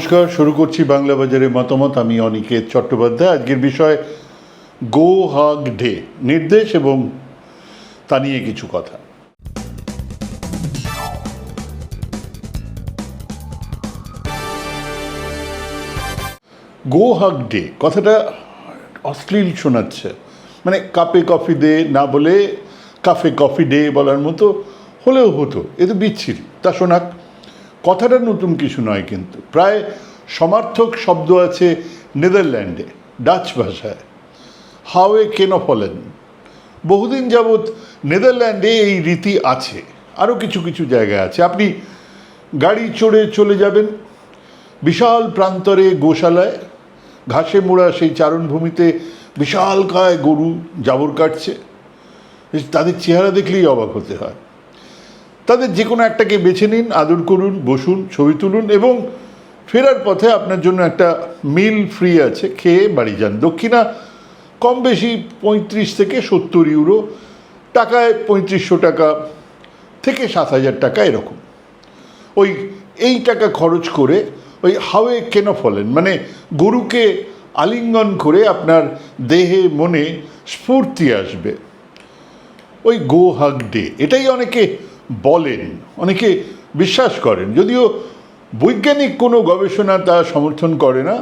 নমস্কার, শুরু করছি বাংলা বাজারের মতামত। আমি অনিকেত চট্টোপাধ্যায়। আজকের বিষয়, গো হাগ ডে, নির্দেশ এবং তা নিয়ে কিছু কথা। গো হাগ ডে, কথাটা অশ্লীল শোনাচ্ছে। মানে কাপে কফি দে না বলে, কাফে কফি ডে বলার মতো হলেও হতো, এ তো বিচ্ছিরি। তা শোনাক কথাটা নতুন কিছু নয় কিন্তু। প্রায় সমার্থক শব্দ আছে নেদারল্যান্ডে, ডাচ ভাষায়। হাওয়ে কেন ফলেন বহুদিন যাবৎ নেদারল্যান্ডে এই রীতি আছে। আরও কিছু কিছু জায়গায় আছে। আপনি গাড়ি চড়ে চলে যাবেন, বিশাল প্রান্তরে গোশালায়। ঘাসে মোড়া সেই চারণভূমিতে বিশাল কায় গরু জাবর কাটছে। তাদের চেহারা দেখলেই অবাক হতে হয়। তাদের যে কোনো একটাকে বেছে নিন, আদর করুন, বসুন, ছবি তুলুন এবং ফেরার পথে আপনার জন্য একটা মিল ফ্রি আছে, খেয়ে বাড়ি যান। দক্ষিণা কম বেশি পঁয়ত্রিশ থেকে সত্তর ইউরো, টাকায় পঁয়ত্রিশশো টাকা থেকে সাত হাজার টাকা এরকম। ওই এই টাকা খরচ করে ওই হাওয়ে কেন ফলেন মানে গরুকে আলিঙ্গন করে আপনার দেহে, মনে স্ফূর্তি আসবে। ওই গো হাগ ডে এটাই অনেকে বলেন, অনেকে বিশ্বাস করেন। যদিও বৈজ্ঞানিক কোনো গবেষণা তা সমর্থন করে না।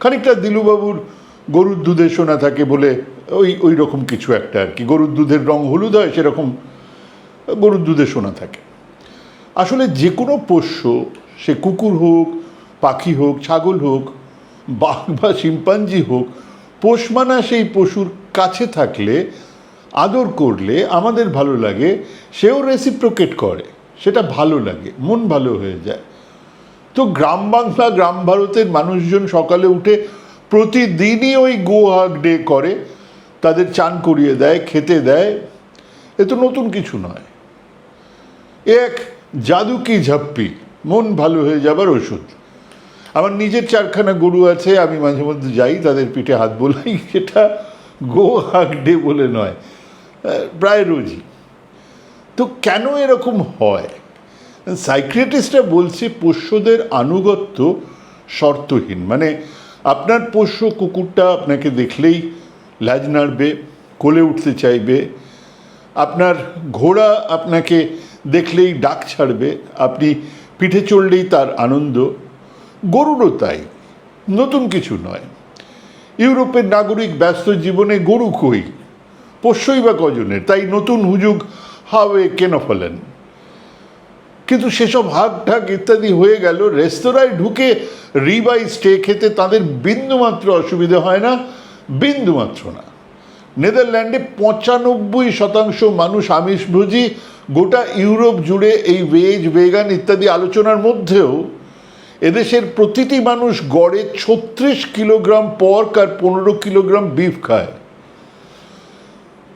খানিকটা দিলুবাবুর গরুর দুধে শোনা থাকে বলে ওই ওই রকম কিছু একটা আর কি। গরুর দুধের রং হলুদ হয়, সেরকম গরুর দুধে শোনা থাকে। আসলে যে কোনো পোষ্য, সে কুকুর হোক, পাখি হোক, ছাগল হোক, বাঘ বা শিম্পাঞ্জি হোক, পোষ মানা সেই পশুর কাছে থাকলে আদর করলে আমাদের ভালো লাগে, সেও রেসিপ্রোকেট করে, সেটা ভালো লাগে, মন ভালো হয়ে যায়। তো গ্রাম বাংলা, গ্রাম ভারতের মানুষজন সকালে উঠে প্রতিদিনই ওই গো হাগ ডে করে, তাদের চান করিয়ে দেয়, খেতে দেয়, এ তো নতুন কিছু নয়। এক জাদু কি ঝাপ্পি, মন ভালো হয়ে যাবার ওষুধ। আমার নিজের চারখানা গরু আছে, আমি মাঝে মধ্যে যাই, তাদের পিঠে হাত বোলাই, সেটা গো হাগ ডে বলে নয়। প্রায় রোজই। তো কেন এরকম হয়? সাইক্রেটিস্টরা বলছে পোষ্যদের আনুগত্য শর্তহীন। মানে আপনার পোষ্য কুকুরটা আপনাকে দেখলেই লাজ নাড়বে, কোলে উঠতে চাইবে। আপনার ঘোড়া আপনাকে দেখলেই ডাক ছাড়বে। আপনি পিঠে চড়লেই তার আনন্দ। গরুরও তাই। নতুন কিছু নয়। ইউরোপের নাগরিক ব্যস্ত জীবনে গরু কই পোষ্যই বা কজনের? তাই নতুন হুজুগ হাওয়ে কেন ফেলেন? কিন্তু সেসব হাক ঢাক ইত্যাদি হয়ে গেল, রেস্তোরাঁয় ঢুকে রিবাই স্টে খেতে তাদের বিন্দুমাত্র অসুবিধে হয় না, বিন্দুমাত্র না। নেদারল্যান্ডে পঁচানব্বই শতাংশ মানুষ আমিষভোজী গোটা ইউরোপ জুড়ে এই ভেজ, ভেগান ইত্যাদি আলোচনার মধ্যেও এদেশের প্রতিটি মানুষ গড়ে ছত্রিশ কিলোগ্রাম পর্ক আর পনেরো কিলোগ্রাম বিফ খায়।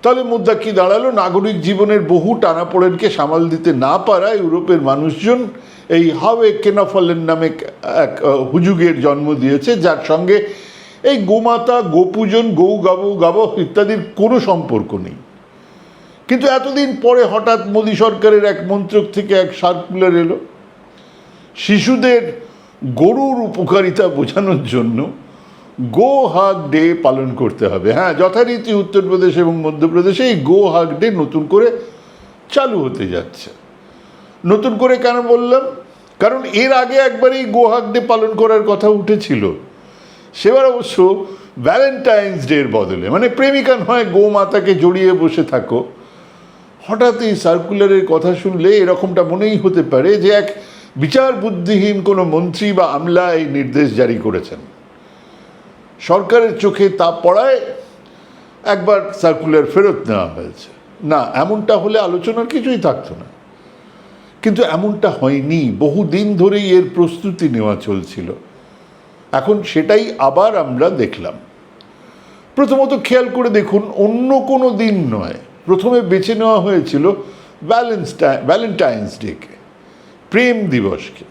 তাহলে মুদ্রা কি দাঁড়াল? নাগরিক জীবনের বহু টানাপোড়েনকে সামাল দিতে না পারা ইউরোপের মানুষজন এই হাওয়ে কেনাফলের নামে এক হুজুগের জন্ম দিয়েছে। যার সঙ্গে এই গোমাতা, গোপূজন গৌ গাবু গাব ইত্যাদির কোনো সম্পর্ক নেই। কিন্তু এতদিন পরে হঠাৎ মোদী সরকারের এক মন্ত্রক থেকে এক সার্কুলার এলো। শিশুদের গরুর উপকারিতা বোঝানোর জন্য গো হাগ ডে পালন করতে হবে। হ্যাঁ যথারীতি উত্তরপ্রদেশ এবং মধ্যপ্রদেশে এই গো হাগ ডে নতুন করে চালু হতে যাচ্ছে। নতুন করে কেন বললাম? কারণ এর আগে একবার এই গো হাগ ডে পালন করার কথা উঠেছিল। সেবার অবশ্য ভ্যালেন্টাইন্স ডের বদলে মানে প্রেমিকা নয় গো মাতাকে জড়িয়ে বসে থাকো, হঠাৎ এই সার্কুলারের কথা শুনলে এরকমটা মনেই হতে পারে যে এক বিচার বুদ্ধিহীন কোনো মন্ত্রী বা আমলা এই নির্দেশ জারি করেছেন। সরকারের চোখে তা পড়ায় একবার সার্কুলার ফেরত নেওয়া হয়েছে। না, এমনটা হলে আলোচনার কিছুই থাকতো না। কিন্তু এমনটা হয়নি। বহুদিন ধরেই এর প্রস্তুতি নেওয়া চলছিল। এখন সেটাই আবার আমরা দেখলাম। প্রথমত খেয়াল করে দেখুন, অন্য কোনো দিন নয়। প্রথমে বেছে নেওয়া হয়েছিল ভ্যালেন্টাইন ভ্যালেন্টাইন্স ডেকে, প্রেম দিবসকে।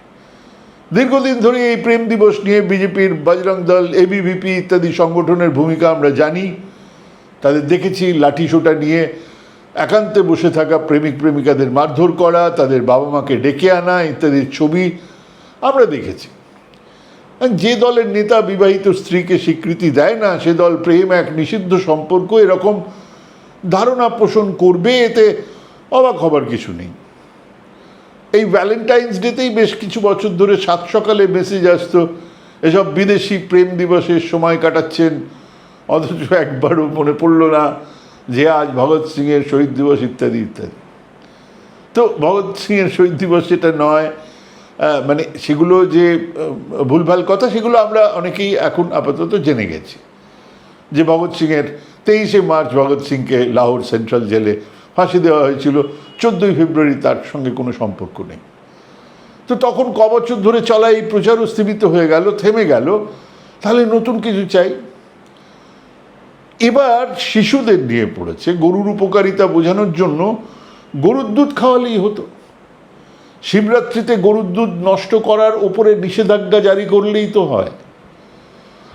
দীর্ঘদিন ধরে এই প্রেম দিবস নিয়ে বিজেপির বজরং দল এবিভিপি ইত্যাদি সংগঠনের ভূমিকা আমরা জানি। তাদের দেখেছি, লাঠি সোটা নিয়ে একান্তে বসে থাকা প্রেমিক প্রেমিকাদের মারধর করা, তাদের বাবা মাকে ডেকে আনা ইত্যাদির ছবি আমরা দেখেছি। যে দলের নেতা বিবাহিত স্ত্রীকে স্বীকৃতি দেয় না, সে দল প্রেম এক নিষিদ্ধ সম্পর্ক, এরকম ধারণা পোষণ করবে, এতে অবাক হবার কিছু নেই। এই ভ্যালেন্টাইন্স ডেতেই বেশ কিছু বছর ধরে সাত সকালে মেসেজ আসতো। এসব বিদেশি প্রেম দিবসের সময় কাটাচ্ছেন। অথচ একবারও মনে পড়ল না যে আজ ভগৎ সিংয়ের শহীদ দিবস ইত্যাদি ইত্যাদি। তো ভগৎ সিংয়ের শহীদ দিবস সেটা নয় মানে সেগুলো যে ভুলভাল কথা, সেগুলো আমরা অনেকেই এখন আপাতত জেনে গেছি। যে ভগৎ সিংয়ের তেইশে মার্চ ভগৎ সিংকে লাহোর সেন্ট্রাল জেলে ফাঁসি দেওয়া হয়েছিল। চোদ্দোই ফেব্রুয়ারি তার সঙ্গে কোনো সম্পর্ক নেই। তো তখন ক বছর ধরে চলা এই প্রচারও স্থিমিত হয়ে গেল, থেমে গেল। তাহলে নতুন কিছু চাই। এবার শিশুদের নিয়ে পড়েছে গরুর উপকারিতা বোঝানোর জন্য গরুর দুধ খাওয়ালেই হতো। শিবরাত্রিতে গরুর দুধ নষ্ট করার ওপরে নিষেধাজ্ঞা জারি করলেই তো হয়।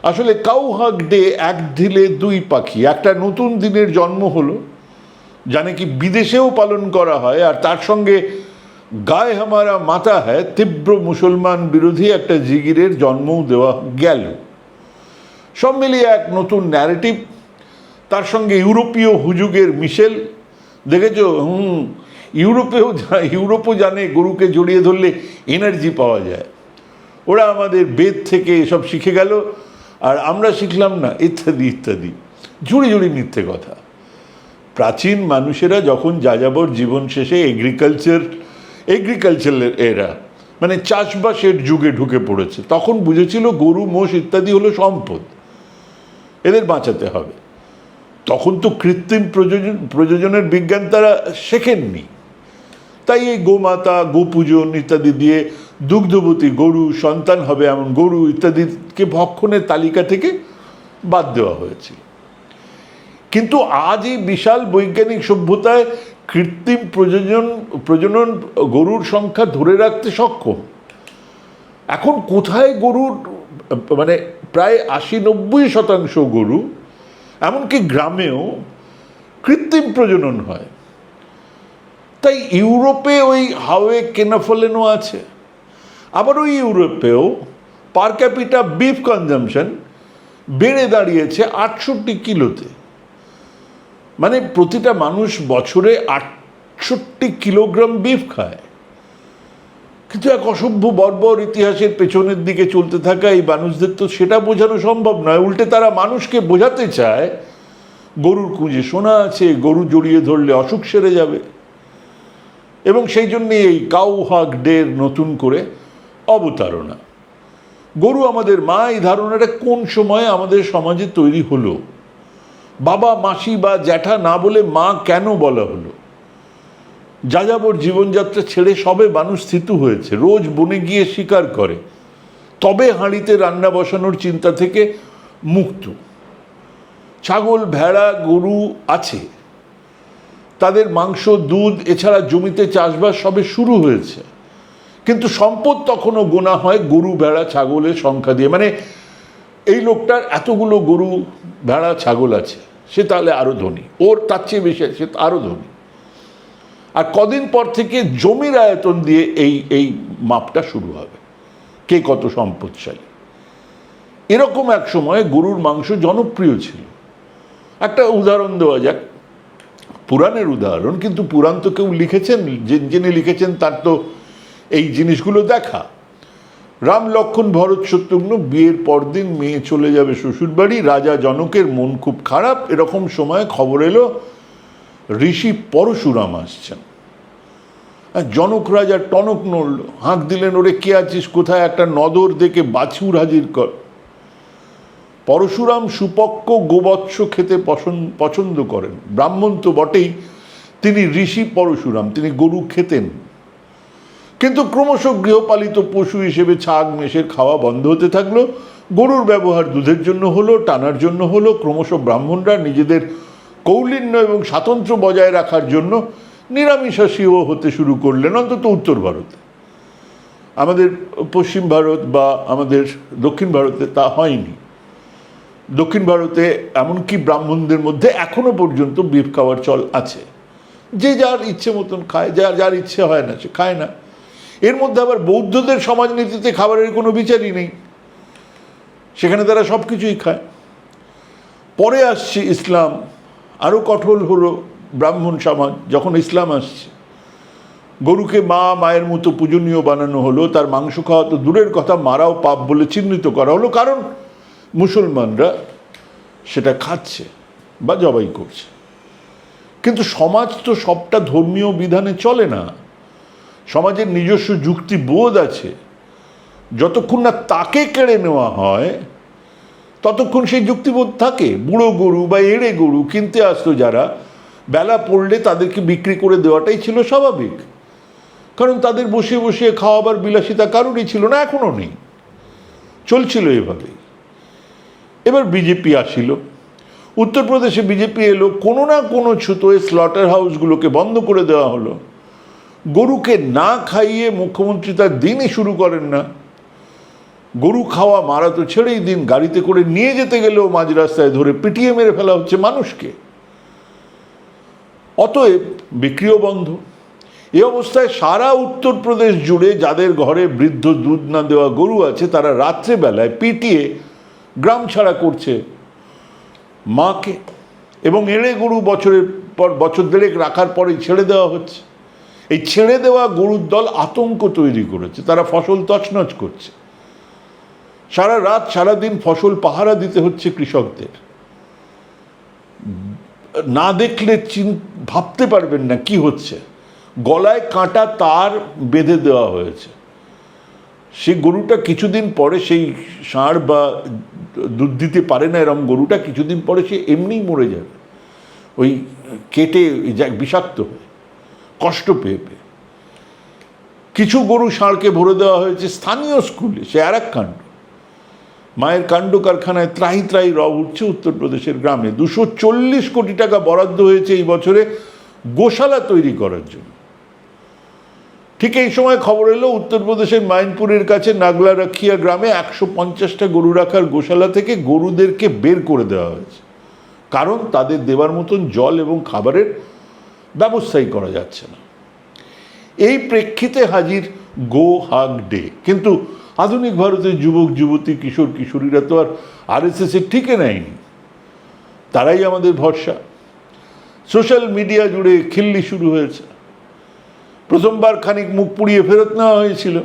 আসলে কাউহাগ ডে এক ঢিলে দুই পাখি। একটা নতুন দিনের জন্ম হলো। যা নাকি বিদেশেও পালন করা হয়, আর তার সঙ্গে গায়ে হামারা মাতা হ্যায়, তীব্র মুসলমান বিরোধী একটা জিগিরের জন্মও দেওয়া গেল। সব মিলিয়ে এক নতুন ন্যারেটিভ তার সঙ্গে ইউরোপীয় হুজুগের মিশেল। দেখেছ? হুম, ইউরোপেও ইউরোপও জানে গরুকে জড়িয়ে ধরলে এনার্জি পাওয়া যায়। ওরা আমাদের বেদ থেকে এসব শিখে গেল, আর আমরা শিখলাম না, ইত্যাদি ইত্যাদি। জুড়ি জুড়ি মিথ্যে কথা। প্রাচীন মানুষেরা যখন যাযাবর জীবন শেষে এগ্রিকালচার এগ্রিকালচারের এরা মানে চাষবাসের যুগে ঢুকে পড়েছে, তখন বুঝেছিল গরু, মোষ ইত্যাদি হলো সম্পদ। এদের বাঁচাতে হবে। তখন তো কৃত্রিম প্রযোজন, প্রযোজনের বিজ্ঞান তারা শেখেননি। তাই এই গোমাতা, গোপূজন ইত্যাদি দিয়ে দুগ্ধবতী গরু, সন্তান হবে এমন গরু ইত্যাদিকে ভক্ষণের তালিকা থেকে বাদ দেওয়া হয়েছিল কিন্তু আজ এই বিশাল বৈজ্ঞানিক সভ্যতায় কৃত্রিম প্রযোজন প্রজনন গরুর সংখ্যা ধরে রাখতে সক্ষম। এখন কোথায় গরুর মানে প্রায় আশি নব্বই শতাংশ গরু, এমনকি গ্রামেও কৃত্রিম প্রজনন হয়। তাই ইউরোপে ওই হাওয়ে কেনাফলেনও আছে। আবার ওই ইউরোপেও পার ক্যাপিটা বিফ কনজামশন বেড়ে দাঁড়িয়েছে আটষট্টি কিলোতে। মানে প্রতিটা মানুষ বছরে আটষট্টি কিলোগ্রাম বিফ খায়। কিন্তু এক অসভ্য বর্বর ইতিহাসের পেছনের দিকে চলতে থাকা এই মানুষদের তো সেটা বোঝানো সম্ভব নয়। উল্টে তারা মানুষকে বোঝাতে চায়, গরুর কুঁজে সোনা আছে, গরু জড়িয়ে ধরলে অসুখ সেরে যাবে। এবং সেই জন্যে এই কাউ হাগ ডের নতুন করে অবতারণা। গরু আমাদের মা, এই ধারণাটা কোন সময়ে আমাদের সমাজে তৈরি হলো? বাবা, মাসি বা জ্যাঠা না বলে মা কেন বলা হলো? যাযাবর জীবনযাত্রা ছেড়ে সবে মানুষ স্থিতু হয়েছে, রোজ বনে গিয়ে শিকার করে। তবে হাঁড়িতে রান্না বসানোর চিন্তা থেকে মুক্ত। ছাগল, ভেড়া, গরু আছে। তাদের মাংস, দুধ, এছাড়া জমিতে চাষবাস সবে শুরু হয়েছে। কিন্তু সম্পদ তখনও গোনা হয় গরু, ভেড়া, ছাগলের সংখ্যা দিয়ে। মানে এই লোকটার এতগুলো গরু, ভেড়া, ছাগল আছে। সে তাহলে আরও ধনী। ওর তার চেয়ে বেশি সে আরও ধনী। আর কদিন পর থেকে জমির আয়তন দিয়ে এই এই মাপটা শুরু হবে। কে কত সম্পদশালী। এরকম এক সময় গরুর মাংস জনপ্রিয় ছিল। একটা উদাহরণ দেওয়া যাক। পুরাণের উদাহরণ, কিন্তু পুরাণ তো কেউ লিখেছেন যিনি লিখেছেন তার তো এই জিনিসগুলো দেখা। রাম লক্ষণ ভরত শত্রুঘ্ন, বিয়ের পরদিন মেয়ে চলে যাবে শ্বশুরবাড়ি, রাজা জনকের মন খুব খারাপ। এরকম সময় খবর এলো, ঋষি পরশুরাম আসছেন। জনক রাজা টনক নড়ল, হাঁক দিলেন, ওরে কে আছিস? কোথায়? একটা নদর দেখে বাছুর হাজির কর। পরশুরাম সুপক্ষ গোবৎস খেতে পছন্দ করেন। ব্রাহ্মণ তো বটেই, তিনি ঋষি পরশুরাম, তিনি গরু খেতেন। কিন্তু ক্রমশ গৃহপালিত পশু হিসেবে ছাগ মেষের খাওয়া বন্ধ হতে থাকল। গরুর ব্যবহার দুধের জন্য হলো, টানার জন্য হলো। ক্রমশ ব্রাহ্মণরা নিজেদের কৌলিন্য এবং স্বাতন্ত্র্য বজায় রাখার জন্য নিরামিষাশীও হতে শুরু করলেন, অন্তত উত্তর ভারতে। আমাদের পশ্চিম ভারত বা আমাদের দক্ষিণ ভারতে তা হয়নি। দক্ষিণ ভারতে এমনকি ব্রাহ্মণদের মধ্যে এখনও পর্যন্ত বিফ খাওয়ার চল আছে। যে যার ইচ্ছে মতন খায়, যার যার ইচ্ছে হয় না, সে খায় না। এর মধ্যে আবার বৌদ্ধদের সমাজনীতিতে খাবারের কোনো বিচারই নেই। সেখানে তারা সব কিছুই খায়। পরে আসছে ইসলাম। আরও কঠোর হলো ব্রাহ্মণ সমাজ, যখন ইসলাম আসছে। গরুকে মা, মায়ের মতো পূজনীয় বানানো হলো, তার মাংস খাওয়া তো দূরের কথা, মারাও পাপ বলে চিহ্নিত করা হলো, কারণ মুসলমানরা সেটা খাচ্ছে বা জবাই করছে। কিন্তু সমাজ তো সবটা ধর্মীয় বিধানে চলে না। সমাজের নিজস্ব যুক্তি বোধ আছে। যতক্ষণ না তাকে কেড়ে নেওয়া হয়, ততক্ষণ সেই যুক্তিবোধ থাকে। বুড়ো গরু বা এড়ে গরু, কিনতে আসতো যারা, বেলা পড়লে তাদেরকে বিক্রি করে দেওয়াটাই ছিল স্বাভাবিক। কারণ তাদের বসে বসে খাওয়াবার বিলাসিতা কারোরই ছিল না, এখনও নেই। চলছিল এভাবেই। এবার বিজেপি আসিল। উত্তরপ্রদেশে বিজেপি এলো, কোনো না কোনো ছুতোয় স্লটার হাউসগুলোকে বন্ধ করে দেওয়া হলো। গরুকে না খাইয়ে মুখ্যমন্ত্রী তার দিনই শুরু করেন না। গরু খাওয়া মারা তো ছেড়েই দিন, গাড়িতে করে নিয়ে যেতে গেলেও মাঝ রাস্তায় ধরে পিটিয়ে মেরে ফেলা হচ্ছে মানুষকে। অতএব বিক্রিও বন্ধ। এ অবস্থায় সারা উত্তরপ্রদেশ জুড়ে যাদের ঘরে বৃদ্ধ দুধ না দেওয়া গরু আছে, তারা রাত্রেবেলায় পিটিয়ে গ্রাম ছাড়া করছে মাকে। এবং এড়ে গরু বছরের পর, বছর দেড়েক রাখার পরেই ছেড়ে দেওয়া হচ্ছে। এই ছেড়ে দেওয়া গরুর দল আতঙ্ক তৈরি করেছে, তারা ফসল তছনছ করছে। সারা রাত, সারা দিন ফসল পাহারা দিতে হচ্ছে কৃষকদের। না দেখলে চিন, ভাবতে পারবেন না কি হচ্ছে। গলায় কাঁটা তার বেঁধে দেওয়া হয়েছে। সেই গরুটা কিছুদিন পরে সেই ষাঁড় বা দুধ দিতে পারে না এরম গরুটা কিছুদিন পরে সে এমনিই মরে যাবে। ওই কেটে বিষাক্ত। কষ্ট পেয়ে পেয়ে। কিছু গরু ষাঁড়কে ভরে দেওয়া হয়েছে স্থানীয় স্কুলে, সে আর এক কাণ্ড। মায়ের কাণ্ড কারখানায় ত্রাহি ত্রাহি রব উঠছে উত্তরপ্রদেশের গ্রামে। দুশো চল্লিশ কোটি টাকা বরাদ্দ হয়েছে এই বছরে গোশালা তৈরি করার জন্য। ঠিক এই সময় খবর এলো, উত্তরপ্রদেশের মাইনপুরের কাছে নাগলা রাখিয়া গ্রামে একশো পঞ্চাশটা গরু রাখার গোশালা থেকে গরুদেরকে বের করে দেওয়া হয়েছে। কারণ তাদের দেওয়ার মতন জল এবং খাবারের ব্যবস্থাই করা যাচ্ছে না। এই প্রেক্ষিতে হাজির গো হাগ ডে। কিন্তু আধুনিক ভারতের যুবক, যুবতী, কিশোর, কিশোরীরা তো আর আর এস এর ঠিকে নেয়নি। তারাই আমাদের ভরসা। সোশ্যাল মিডিয়া জুড়ে খিল্লি শুরু হয়েছে। প্রথমবার খানিক মুখ পুড়িয়ে ফেরত নেওয়া হয়েছিল।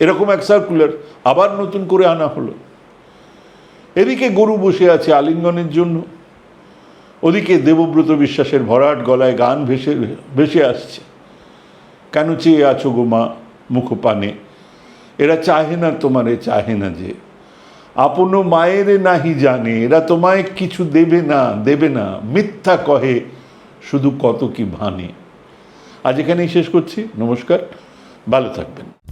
এরকম এক সার্কুলার আবার নতুন করে আনা হলো। এদিকে গরু বসে আছে আলিঙ্গনের জন্য। ওদিকে দেবব্রত বিশ্বাসের ভরাট গলায় গান ভেসে ভেসে আসছে। কেন চেয়ে আছো গো মা মুখপানে? এরা চাহে না তোমারে, চাহে না যে। আপনো মায়েরে নাহি জানে, এরা তোমায় কিছু দেবে না দেবে না। মিথ্যা কহে, শুধু কত কি ভানে। আজ এখানেই শেষ করছি। নমস্কার। ভালো থাকবেন।